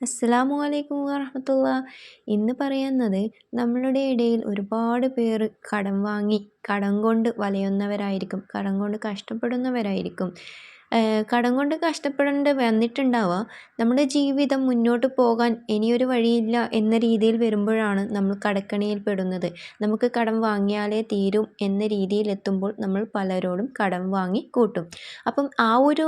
അസ്സലാമു അലൈക്കും വറഹമത്തുള്ള. ഇന്ന് പറയുന്നത് നമ്മളുടെ ഇടയിൽ ഒരുപാട് പേർ കടം വാങ്ങി കടം കൊണ്ട് വലയുന്നവരായിരിക്കും കടം കൊണ്ട് കഷ്ടപ്പെടുന്നവരായിരിക്കും. കടം കൊണ്ട് കഷ്ടപ്പെടേണ്ടി വന്നിട്ടുണ്ടാവുക നമ്മുടെ ജീവിതം മുന്നോട്ട് പോകാൻ ഇനിയൊരു വഴിയില്ല എന്ന രീതിയിൽ വരുമ്പോഴാണ് നമ്മൾ കടക്കെണിയിൽ പെടുന്നത്. നമുക്ക് കടം വാങ്ങിയാലേ തീരും എന്ന രീതിയിൽ എത്തുമ്പോൾ നമ്മൾ പലരോടും കടം വാങ്ങി കൂട്ടും. അപ്പം ആ ഒരു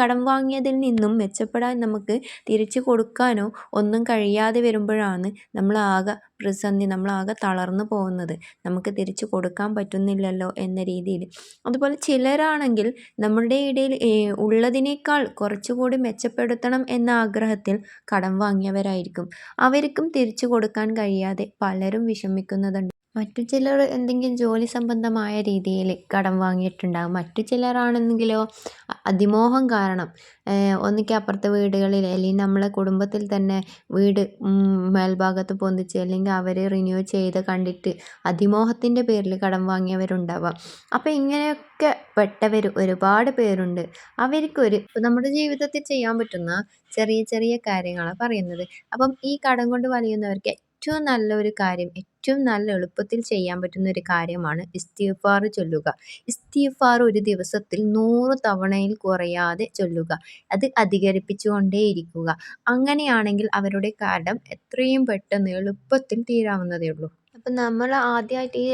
കടം വാങ്ങിയതിൽ നിന്നും മെച്ചപ്പെടാൻ നമുക്ക് തിരിച്ചു കൊടുക്കാനോ ഒന്നും കഴിയാതെ വരുമ്പോഴാണ് നമ്മൾ ആകെ പ്രതിസന്ധി നമ്മളാകെ തളർന്നു പോകുന്നത്. നമുക്ക് തിരിച്ചു കൊടുക്കാൻ പറ്റുന്നില്ലല്ലോ എന്ന രീതിയിൽ. അതുപോലെ ചിലരാണെങ്കിൽ നമ്മളുടെ ഇടയിൽ ഉള്ളതിനേക്കാൾ കുറച്ചുകൂടി മെച്ചപ്പെടുത്തണം എന്ന ആഗ്രഹത്തിൽ കടം വാങ്ങിയവരായിരിക്കും. അവർക്കും തിരിച്ചു കൊടുക്കാൻ കഴിയാതെ പലരും വിഷമിക്കുന്നതുണ്ട് മറ്റു ചിലർ എന്തെങ്കിലും ജോലി സംബന്ധമായ രീതിയിൽ കടം വാങ്ങിയിട്ടുണ്ടാകും മറ്റു ചിലരാണെങ്കിലോ അതിമോഹം കാരണം. ഒന്നിക്ക് അപ്പുറത്തെ വീടുകളിൽ അല്ലെങ്കിൽ നമ്മളെ കുടുംബത്തിൽ തന്നെ വീട് മേൽഭാഗത്ത് പൊന്തിച്ച് അല്ലെങ്കിൽ അവർ റിന്യൂ ചെയ്ത് കണ്ടിട്ട് അതിമോഹത്തിന്റെ പേരിൽ കടം വാങ്ങിയവരുണ്ടാവാം. അപ്പോൾ ഇങ്ങനെയൊക്കെ പെട്ടവർ ഒരുപാട് പേരുണ്ട്. അവർക്കൊരു നമ്മുടെ ജീവിതത്തിൽ ചെയ്യാൻ പറ്റുന്ന ചെറിയ ചെറിയ കാര്യങ്ങളാണ് പറയുന്നത്. അപ്പം ഈ കടം കൊണ്ട് വലയുന്നവർക്ക് ഏറ്റവും നല്ല ഒരു കാര്യം ഏറ്റവും നല്ല എളുപ്പത്തിൽ ചെയ്യാൻ പറ്റുന്ന ഒരു കാര്യമാണ് ഇസ്തിഗ്ഫാർ ചൊല്ലുക. ഇസ്തിഗ്ഫാർ ഒരു ദിവസത്തിൽ നൂറ് തവണയിൽ കുറയാതെ ചൊല്ലുക. അത് അധികരിപ്പിച്ചുകൊണ്ടേയിരിക്കുക. അങ്ങനെയാണെങ്കിൽ അവരുടെ കടം എത്രയും പെട്ടെന്ന് എളുപ്പത്തിൽ തീരാവുന്നതേ ഉള്ളൂ. അപ്പം നമ്മൾ ആദ്യമായിട്ട് ഈ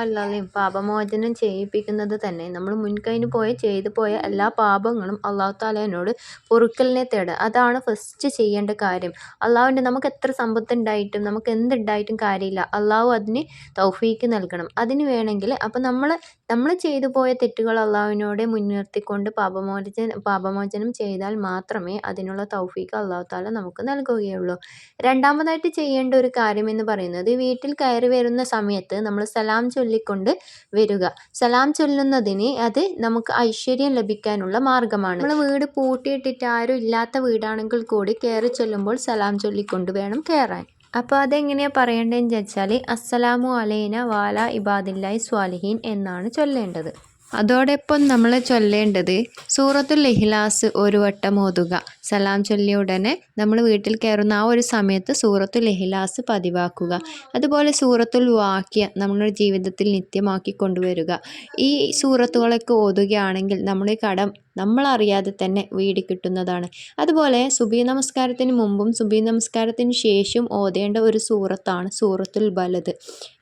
അല്ലാതെയും പാപമോചനം ചെയ്യിപ്പിക്കുന്നത് തന്നെ നമ്മൾ മുൻകൈന് പോയ ചെയ്തു പോയ എല്ലാ പാപങ്ങളും അള്ളാഹു താലേനോട് പൊറുക്കലിനെ തേടുക. അതാണ് ഫസ്റ്റ് ചെയ്യേണ്ട കാര്യം. അള്ളാഹുവിന്റെ നമുക്ക് എത്ര സമ്പത്ത് ഉണ്ടായിട്ടും നമുക്ക് എന്തുണ്ടായിട്ടും കാര്യമില്ല. അള്ളാഹു അതിന് തൗഫീക്ക് നൽകണം. അതിന് വേണമെങ്കിൽ അപ്പം നമ്മൾ നമ്മൾ ചെയ്തു പോയ തെറ്റുകൾ അള്ളാഹുവിനോട് മുൻനിർത്തിക്കൊണ്ട് പാപമോചനം പാപമോചനം ചെയ്താൽ മാത്രമേ അതിനുള്ള തൗഫീഖ് അള്ളാഹു താല നമുക്ക് നൽകുകയുള്ളൂ. രണ്ടാമതായിട്ട് ചെയ്യേണ്ട ഒരു കാര്യം എന്ന് പറയുന്നത് വീട്ടിൽ കയറി വരുന്ന സമയത്ത് നമ്മൾ സലാം ചൊല്ലിക്കൊണ്ട് വരിക. സലാം ചൊല്ലുന്നതിന് അത് നമുക്ക് ഐശ്വര്യം ലഭിക്കാനുള്ള മാർഗമാണ്. നമ്മൾ വീട് പൂട്ടിയിട്ടിട്ട് ആരും ഇല്ലാത്ത വീടാണെങ്കിൽ കൂടി കയറി ചൊല്ലുമ്പോൾ സലാം ചൊല്ലിക്കൊണ്ട് വേണം കയറാൻ. അപ്പോൾ അതെങ്ങനെയാണ് പറയേണ്ടതെന്ന് വെച്ചാൽ അസ്സലാമു അലൈന വാല ഇബാദില്ലായി സ്വാലിഹീൻ എന്നാണ് ചൊല്ലേണ്ടത്. അതോടൊപ്പം നമ്മൾ ചൊല്ലേണ്ടത് സൂറത്തുൽ ഇഹ്ലാസ് ഒരു വട്ടം ഓതുക. സലാം ചൊല്ലിയ ഉടനെ നമ്മൾ വീട്ടിൽ കയറുന്ന ആ ഒരു സമയത്ത് സൂറത്തുൽ ഇഹ്ലാസ് പതിവാക്കുക. അതുപോലെ സൂറത്തുൽ വാക്യ നമ്മുടെ ജീവിതത്തിൽ നിത്യമാക്കി കൊണ്ടുവരിക. ഈ സൂറത്തുകളൊക്കെ ഓതുകയാണെങ്കിൽ നമ്മുടെ കടം നമ്മളറിയാതെ തന്നെ വീടി കിട്ടുന്നതാണ്. അതുപോലെ സുബി നമസ്കാരത്തിന് മുമ്പും സുബി നമസ്കാരത്തിന് ശേഷവും ഓതേണ്ട ഒരു സൂറത്താണ് സൂറത്തുൽ ബലത്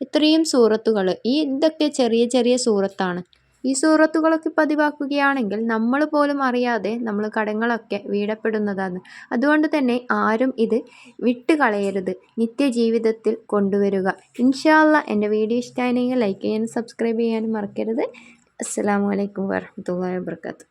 ഇത്രയും സൂറത്തുകൾ ഈ ഇതൊക്കെ ചെറിയ ചെറിയ സൂറത്താണ്. ഈ സൂറത്തുകളൊക്കെ പതിവാക്കുകയാണെങ്കിൽ നമ്മൾ പോലും അറിയാതെ നമ്മൾ കടങ്ങളൊക്കെ വീടപ്പെടുന്നതാണ്. അതുകൊണ്ട് തന്നെ ആരും ഇത് വിട്ടുകളയരുത് നിത്യജീവിതത്തിൽ കൊണ്ടുവരിക. ഇൻഷാല്ല എന്റെ വീഡിയോ ഇഷ്ടമായിരുന്നെങ്കിൽ ലൈക്ക് ചെയ്യാനും സബ്സ്ക്രൈബ് ചെയ്യാനും മറക്കരുത്. അസ്സാം വലൈക്കും വാഹമത്തല്ലാ വാബർക്കാത്തു